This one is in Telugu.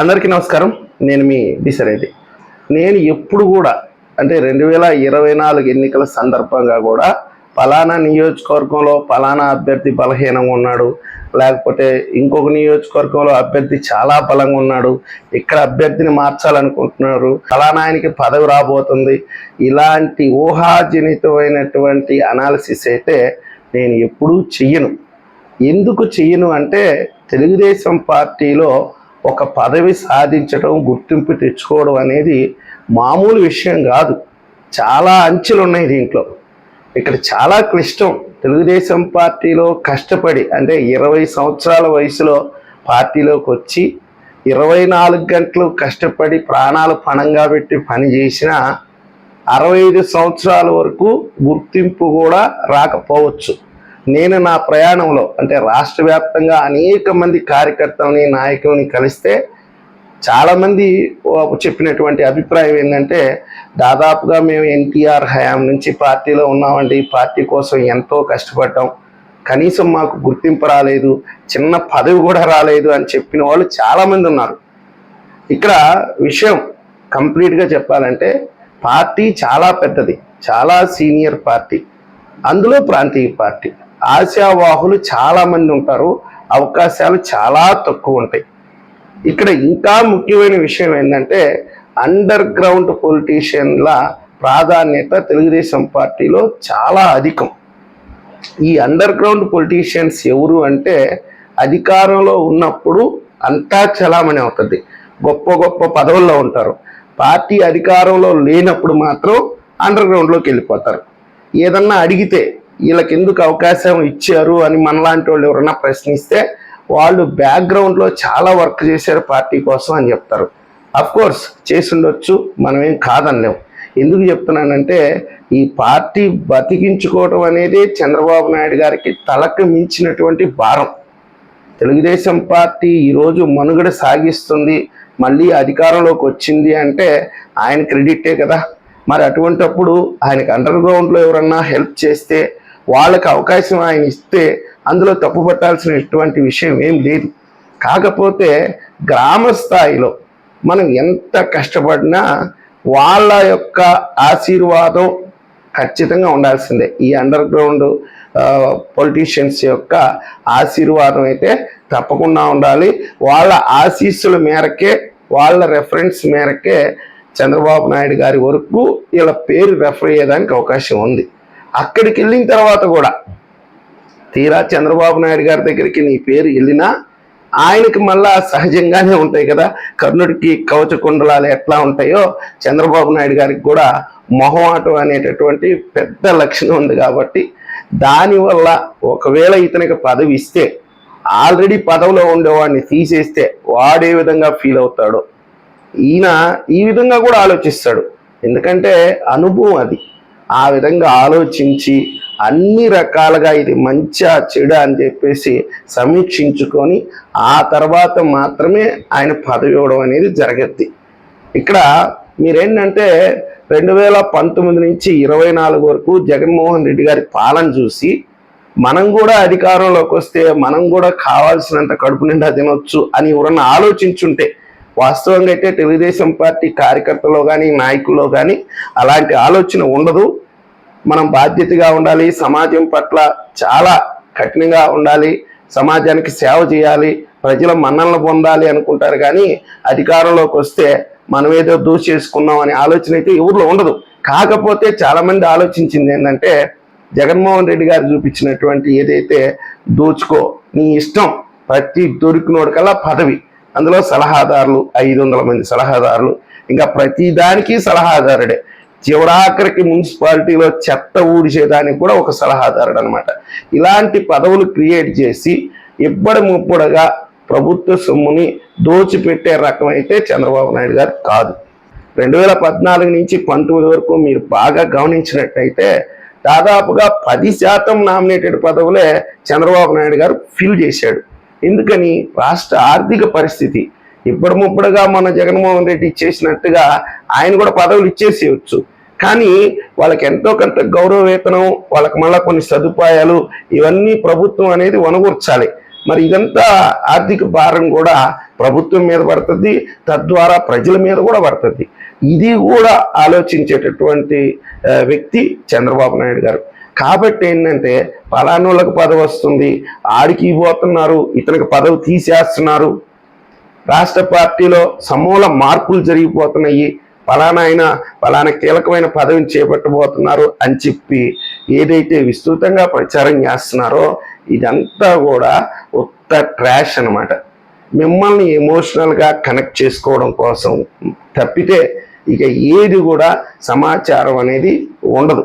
అందరికీ నమస్కారం. నేను మీ బిసరెడ్డి నేను ఎప్పుడు కూడా అంటే రెండు వేల ఇరవై నాలుగు ఎన్నికల సందర్భంగా కూడా పలానా నియోజకవర్గంలో పలానా అభ్యర్థి బలహీనంగా ఉన్నాడు. లేకపోతే ఇంకొక నియోజకవర్గంలో అభ్యర్థి చాలా బలంగా ఉన్నాడు. ఇక్కడ అభ్యర్థిని మార్చాలనుకుంటున్నారు. పలానా ఆయనకి పదవి రాబోతుంది. ఇలాంటి ఊహాజనితమైనటువంటి అనాలిసిస్ అయితే నేను ఎప్పుడూ చెయ్యను. ఎందుకు చెయ్యను అంటే తెలుగుదేశం పార్టీలో ఒక పదవి సాధించడం గుర్తింపు తెచ్చుకోవడం అనేది మామూలు విషయం కాదు. చాలా అంచెలు ఉన్నాయి దీంట్లో. ఇక్కడ చాలా క్లిష్టం. తెలుగుదేశం పార్టీలో కష్టపడి అంటే ఇరవై సంవత్సరాల వయసులో పార్టీలోకి వచ్చి ఇరవై నాలుగు గంటలు కష్టపడి ప్రాణాలు పణంగా పెట్టి పనిచేసిన అరవై ఐదు సంవత్సరాల వరకు గుర్తింపు కూడా రాకపోవచ్చు. నేను నా ప్రయాణంలో అంటే రాష్ట్ర వ్యాప్తంగా అనేక మంది కార్యకర్తలని నాయకులని కలిస్తే చాలామంది చెప్పినటువంటి అభిప్రాయం ఏంటంటే దాదాపుగా మేము ఎన్టీఆర్ హయాం నుంచి పార్టీలో ఉన్నామండి. పార్టీ కోసం ఎంతో కష్టపడ్డాం. కనీసం మాకు గుర్తింపు రాలేదు. చిన్న పదవి కూడా రాలేదు అని చెప్పిన వాళ్ళు చాలామంది ఉన్నారు. ఇక్కడ విషయం కంప్లీట్గా చెప్పాలంటే పార్టీ చాలా పెద్దది. చాలా సీనియర్ పార్టీ. అందులో ప్రాంతీయ పార్టీ. ఆశావాహులు చాలామంది ఉంటారు. అవకాశాలు చాలా తక్కువ ఉంటాయి. ఇక్కడ ఇంకా ముఖ్యమైన విషయం ఏంటంటే అండర్ గ్రౌండ్ పొలిటీషియన్ల ప్రాధాన్యత తెలుగుదేశం పార్టీలో చాలా అధికం. ఈ అండర్ గ్రౌండ్ పొలిటీషియన్స్ ఎవరు అంటే అధికారంలో ఉన్నప్పుడు అంతా చలామణి అవుతుంది. గొప్ప గొప్ప పదవుల్లో ఉంటారు. పార్టీ అధికారంలో లేనప్పుడు మాత్రం అండర్ గ్రౌండ్లోకి వెళ్ళిపోతారు. ఏదన్నా అడిగితే వీళ్ళకి ఎందుకు అవకాశం ఇచ్చారు అని మనలాంటి వాళ్ళు ఎవరన్నా ప్రశ్నిస్తే వాళ్ళు బ్యాక్గ్రౌండ్లో చాలా వర్క్ చేశారు పార్టీ కోసం అని చెప్తారు. అఫ్ కోర్స్ చేసి ఉండొచ్చు మనం ఏం కాదనలేం. ఎందుకు చెప్తున్నానంటే ఈ పార్టీ బతికించుకోవడం అనేది చంద్రబాబు నాయుడు గారికి తలకు మించినటువంటి భారం. తెలుగుదేశం పార్టీ ఈరోజు మనుగడ సాగిస్తుంది మళ్ళీ అధికారంలోకి వచ్చింది అంటే ఆయన క్రెడిటే కదా. మరి అటువంటప్పుడు ఆయనకు అండర్ గ్రౌండ్లో ఎవరన్నా హెల్ప్ చేస్తే వాళ్ళకి అవకాశం ఆయన ఇస్తే అందులో తప్పు పట్టాల్సినటువంటి విషయం ఏం లేదు. కాకపోతే గ్రామ స్థాయిలో మనం ఎంత కష్టపడినా వాళ్ళ యొక్క ఆశీర్వాదం ఖచ్చితంగా ఉండాల్సిందే. ఈ అండర్ గ్రౌండ్ పొలిటీషియన్స్ యొక్క ఆశీర్వాదం అయితే తప్పకుండా ఉండాలి. వాళ్ళ ఆశీస్సుల మేరకే వాళ్ళ రెఫరెన్స్ మేరకే చంద్రబాబు నాయుడు గారి వరకు వీళ్ళ పేరు రెఫర్ అయ్యేదానికి అవకాశం ఉంది. అక్కడికి వెళ్ళిన తర్వాత కూడా తీరా చంద్రబాబు నాయుడు గారి దగ్గరికి నీ పేరు వెళ్ళినా ఆయనకి మళ్ళా సహజంగానే ఉంటాయి కదా. కర్ణుడికి కవచ కుండలాలు ఎట్లా ఉంటాయో చంద్రబాబు నాయుడు గారికి కూడా మొహమాటం అనేటటువంటి పెద్ద లక్షణం ఉంది కాబట్టి దానివల్ల ఒకవేళ ఇతనికి పదవి ఇస్తే ఆల్రెడీ పదవిలో ఉండేవాడిని తీసేస్తే వాడే విధంగా ఫీల్ అవుతాడు ఈయన ఈ విధంగా కూడా ఆలోచిస్తాడు. ఎందుకంటే అనుభవం అది. ఆ విధంగా ఆలోచించి అన్ని రకాలుగా ఇది మంచా చెడు అని చెప్పేసి సమీక్షించుకొని ఆ తర్వాత మాత్రమే ఆయన పదవి ఇవ్వడం అనేది జరగద్ది. ఇక్కడ మీరేంటంటే రెండు వేల పంతొమ్మిది నుంచి ఇరవై నాలుగు వరకు జగన్మోహన్ రెడ్డి గారి పాలన చూసి మనం కూడా అధికారంలోకి వస్తే మనం కూడా కావాల్సినంత కడుపు నిండా తినొచ్చు అని ఎవరన్నా ఆలోచించుంటే వాస్తవంగా అయితే తెలుగుదేశం పార్టీ కార్యకర్తలో కానీ నాయకుల్లో కానీ అలాంటి ఆలోచన ఉండదు. మనం బాధ్యతగా ఉండాలి సమాజం పట్ల చాలా కఠినంగా ఉండాలి సమాజానికి సేవ చేయాలి ప్రజల మన్నలను పొందాలి అనుకుంటారు కానీ అధికారంలోకి వస్తే మనం ఏదో దూచేసుకున్నాం అనే ఆలోచన అయితే ఎవరిలో ఉండదు. కాకపోతే చాలామంది ఆలోచించింది ఏంటంటే జగన్మోహన్ రెడ్డి గారు చూపించినటువంటి ఏదైతే దోచుకో నీ ఇష్టం ప్రతి దొరికినోడికల్లా పదవి. అందులో సలహాదారులు ఐదు వందల మంది సలహాదారులు. ఇంకా ప్రతిదానికి సలహాదారుడే. చివరాఖరికి మున్సిపాలిటీలో చెత్త ఊడిచేదానికి కూడా ఒక సలహాదారుడు అనమాట ఇలాంటి పదవులు క్రియేట్ చేసి ఇబ్బడి ముప్పుడుగా ప్రభుత్వ సొమ్ముని దోచిపెట్టే రకం అయితే చంద్రబాబు నాయుడు గారు కాదు. రెండు వేల పద్నాలుగు నుంచి పంతొమ్మిది వరకు మీరు బాగా గమనించినట్టయితే దాదాపుగా పది శాతం నామినేటెడ్ పదవులే చంద్రబాబు నాయుడు గారు ఫిల్ చేశాడు. ఎందుకని రాష్ట్ర ఆర్థిక పరిస్థితి ఇప్పుడు ముప్పుడుగా మన జగన్మోహన్ రెడ్డి ఇచ్చేసినట్టుగా ఆయన కూడా పదవులు ఇచ్చేసేయచ్చు. కానీ వాళ్ళకి ఎంతో కొంత గౌరవ వేతనం వాళ్ళకి మళ్ళీ కొన్ని సదుపాయాలు ఇవన్నీ ప్రభుత్వం అనేది వనగూర్చాలి మరి ఇదంతా ఆర్థిక భారం కూడా ప్రభుత్వం మీద పడుతుంది తద్వారా ప్రజల మీద కూడా పడుతుంది. ఇది కూడా ఆలోచించేటటువంటి వ్యక్తి చంద్రబాబు నాయుడు గారు. కాబట్టి ఏంటంటే పలానోళ్ళకి పదవి వస్తుంది ఆడికి పోతున్నారు ఇతనికి పదవి తీసేస్తున్నారు. రాష్ట్ర పార్టీలో సమూల మార్పులు జరిగిపోతున్నాయి. ఫలానా ఆయన ఫలానా కీలకమైన పదవిని చేపట్టబోతున్నారు అని చెప్పి ఏదైతే విస్తృతంగా ప్రచారం చేస్తున్నారో ఇదంతా కూడా ఉత్త ట్రాష్ అనమాట మిమ్మల్ని ఎమోషనల్గా కనెక్ట్ చేసుకోవడం కోసం తప్పితే ఇక ఏది కూడా సమాచారం అనేది ఉండదు.